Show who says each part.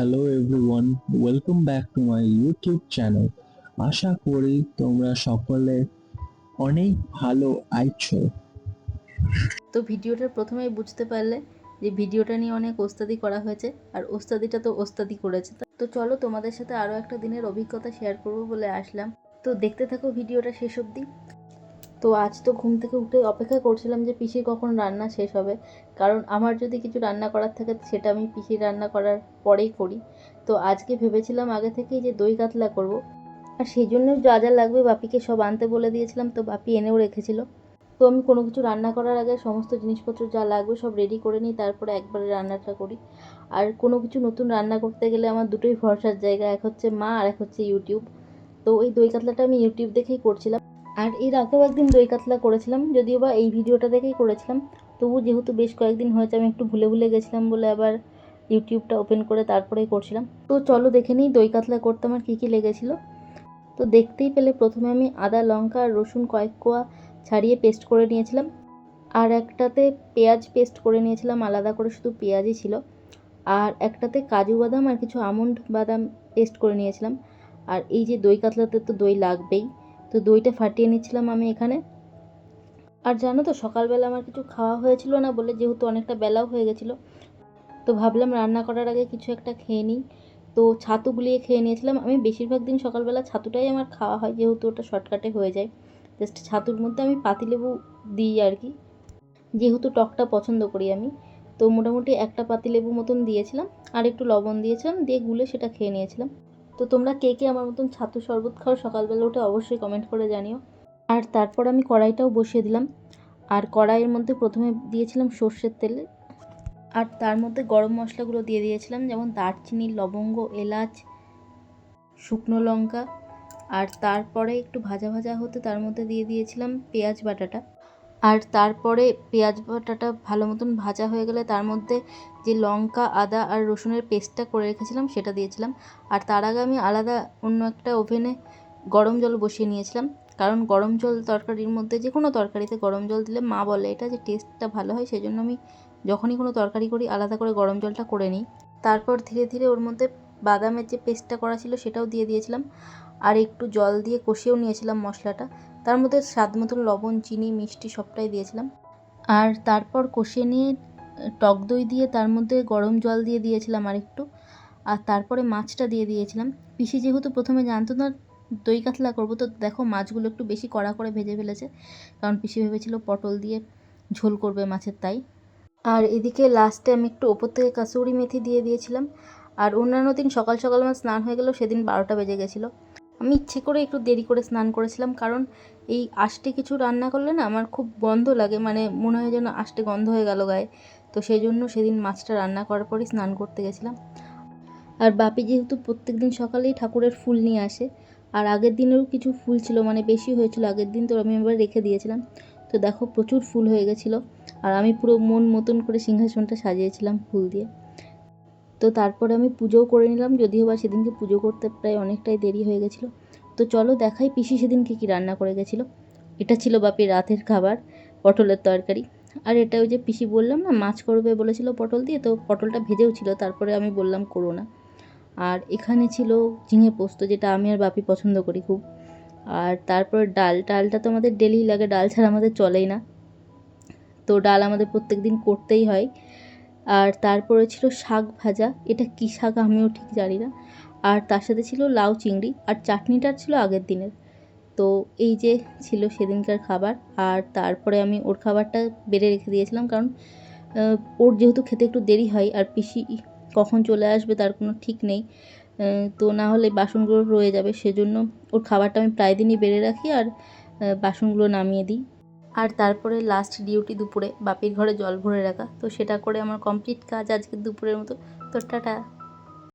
Speaker 1: Hello everyone welcome back to my YouTube channel আশা করি তোমরা সকলে অনেক ভালো আইছো
Speaker 2: তো ভিডিওটা প্রথমেই বুঝতে পারলে যে ভিডিওটা নিয়ে অনেক ওস্তাদি করা হয়েছে, আর ওস্তাদিটা তো ওস্তাদি করেছে। তো চলো তোমাদের সাথে আরও একটা দিনের অভিজ্ঞতা শেয়ার করব বলে আসলাম। তো দেখতে থাকো ভিডিওটা শেষ অবধি। তো আজ তো ঘুম থেকে উঠে অপেক্ষা করছিলাম যে পিসির কখন রান্না শেষ হবে। কারণ আমার যদি কিছু রান্না করার থাকে, সেটা আমি পিসির রান্না করার পরেই করি। তো আজকে ভেবেছিলাম আগে থেকেই যে দই কাতলা করব। আর সেই জন্য যা যা লাগবে বাপিকে সব আনতে বলে দিয়েছিলাম, তো বাপি এনেও রেখেছিল। তো আমি কোনো কিছু রান্না করার আগে সমস্ত জিনিসপত্র যা লাগবে সব রেডি করে নিই তারপরে একবারে রান্নাটা করি। আর কোনো কিছু নতুন রান্না করতে গেলে আমার দুটোই ভরসার জায়গা, এক হচ্ছে মা আর এক হচ্ছে ইউটিউব তো ওই দই কাতলাটা আমি ইউটিউব দেখেই করছিলাম। আর এর আগেও একদিন দই কাতলা করেছিলাম, যদিও বা এই ভিডিওটা দেখেই করেছিলাম। তবু যেহেতু বেশ কয়েকদিন হয়েছে, আমি একটু ভুলে ভুলে গেছিলাম বলে আবার ইউটিউবটা ওপেন করে তারপরেই করছিলাম। তো চলো দেখে নিই দই কাতলা করতে আমার কী কী লেগেছিলো। তো দেখতেই পেলে প্রথমে আমি আদা, লঙ্কা আর রসুন কয়েক কোয়া ছাড়িয়ে পেস্ট করে নিয়েছিলাম। আর একটাতে পেঁয়াজ পেস্ট করে নিয়েছিলাম, আলাদা করে শুধু পেঁয়াজই ছিল। আর একটাতে কাজু বাদাম আর কিছু আমন্ড বাদাম পেস্ট করে নিয়েছিলাম। আর এই যে দই কাতলাতে তো দই লাগবেই। তো দইটা ফাটিয়ে নিচ্ছিলাম আমি এখানে। আর জানো তো, সকালবেলা আমার কিছু খাওয়া হয়েছিল না বলে যেহেতু অনেকটা বেলাও হয়ে গেছিল, তো ভাবলাম রান্না করার আগে কিছু একটা খেয়ে নিই। তো ছাতু গুলিয়ে খেয়ে নিয়েছিলাম। আমি বেশিরভাগ দিন সকালবেলা ছাতুটাই আমার খাওয়া হয়, যেহেতু ওটা শর্টকাটে হয়ে যায়। জাস্ট ছাতুর মধ্যে আমি পাতিলেবু দিই আর কি, যেহেতু টকটা পছন্দ করি আমি। তো মোটামুটি একটা পাতিলেবু মতন দিয়েছিলাম, আর একটু লবণ দিয়েছিলাম, দিয়ে গুলে সেটা খেয়ে নিয়েছিলাম। তো তোমরা কে কে আমার মতন ছাতু শরবত খাও সকালবেলা উঠে অবশ্যই কমেন্ট করে জানিও। আর তারপর আমি কড়াইটাও বসিয়ে দিলাম। আর কড়াইয়ের মধ্যে প্রথমে দিয়েছিলাম সর্ষের তেল। আর তার মধ্যে গরম মশলাগুলো দিয়ে দিয়েছিলাম, যেমন দারচিনি, লবঙ্গ, এলাচ, শুকনো লঙ্কা। আর তারপরে একটু ভাজা ভাজা হতে তার মধ্যে দিয়ে দিয়েছিলাম পেঁয়াজ বাটাটা। আর তারপরে পেঁয়াজ বাটাটা ভালো মতন ভাজা হয়ে গেলে তার মধ্যে যে লঙ্কা, আদা আর রসুনের পেস্টটা করে রেখেছিলাম, সেটা দিয়েছিলাম। আর তার আগে আমি আলাদা অন্য একটা ওভেনে গরম জল বসিয়ে নিয়েছিলাম। কারণ গরম জল তরকারির মধ্যে যে কোনো তরকারিতে গরম জল দিলে মা বলে এটা যে টেস্টটা ভালো হয় সেই জন্য আমি যখনই কোনো তরকারি করি আলাদা করে গরম জলটা করে নিই। তারপর ধীরে ধীরে ওর মধ্যে বাদামের যে পেস্টটা করা ছিল সেটাও দিয়ে দিয়েছিলাম। আর একটু জল দিয়ে কষিয়েও নিয়েছিলাম মশলাটা। তার মধ্যে স্বাদ মতন লবণ, চিনি, মিষ্টি সবটাই দিয়েছিলাম। আর তারপর কষিয়ে নিয়ে, টক দই দিয়ে তার মধ্যে গরম জল দিয়ে দিয়েছিলাম আর একটু আর তারপরে মাছটা দিয়ে দিয়েছিলাম। পিসি যেহেতু প্রথমে জানতো না, দই কাতলা করব, তো দেখো মাছগুলো একটু বেশি কড়া করে ভেজে ফেলেছে। কারণ পিসি ভেবেছিল পটল দিয়ে ঝোল করবে মাছের তাই। আর এদিকে লাস্টে আমি একটু ওপর থেকে কাসুরি মেথি দিয়ে দিয়েছিলাম। আর অন্যান্য দিন সকাল সকাল আমার স্নান হয়ে গেলেও সেদিন বারোটা বেজে গেছিল। আমি ইচ্ছে করে একটু দেরি করে স্নান করেছিলাম, কারণ এই আষ্টে কিছু রান্না করলে না আমার খুব গন্ধ লাগে মানে মনে হয় যেন আষ্টে গন্ধ হয়ে গেল গায়ে। তো সেই জন্য সেদিন মাছটা রান্না করার পরই স্নান করতে গেছিলাম। আর বাপি যেহেতু প্রত্যেক দিন সকালেই ঠাকুরের ফুল নিয়ে আসে, আর আগের দিনেরও কিছু ফুল ছিল মানে বেশি হয়েছিল, আগের দিন তো আমি এবার রেখে দিয়েছিলাম। তো দেখো প্রচুর ফুল হয়ে গেছিল, আর আমি পুরো মন মতন করে সিংহাসনটা সাজিয়েছিলাম ফুল দিয়ে। তো তারপরে আমি পুজোও করে নিলাম, যদিও বা সেদিনকে পুজো করতে প্রায় অনেকটাই দেরি হয়ে গেছিল। তো চলো দেখাই পিসি সেদিনকে কী রান্না করে গেছিল। এটা ছিল বাপির রাতের খাবার, পটলের তরকারি। আর এটা ওই যে পিসি বললাম না, মাছ করবে বলেছিল পটল দিয়ে, তো পটলটা ভেজেও ছিল, তারপরে আমি বললাম করো না। আর এখানে ছিল ঝিঙে পোস্ত, যেটা আমি আর বাপি পছন্দ করি খুব। আর তারপর ডাল, ডালটা তো আমাদের ডেলি লাগে, ডাল ছাড়া আমাদের চলেই না। তো ডাল আমাদের প্রত্যেক দিন করতেই হয়। আর তারপরে ছিল শাক ভাজা। এটা কী শাক আমিও ঠিক জানি না। আর তার সাথে ছিল লাউ চিংড়ি। আর চাটনিটা ছিল আগের দিনের। তো এই যে ছিল সেদিনকার খাবার। আর তারপরে আমি ওর খাবারটা বেড়ে রেখে দিয়েছিলাম। কারণ ওর যেহেতু খেতে একটু দেরি হয় আর পিসি কখন চলে আসবে তার কোনো ঠিক নেই তো না হলে বাসনগুলো রয়ে যাবে। সেজন্য ওর খাবারটা আমি প্রায় দিনই বেড়ে রাখি। আর বাসনগুলো নামিয়ে দিই। আর তারপরে লাস্ট ডিউটি দুপুরে বাপির ঘরে জল ভরে রাখা। তো সেটা করে আমার কমপ্লিট কাজ আজকে দুপুরের মতো। তো টাটা।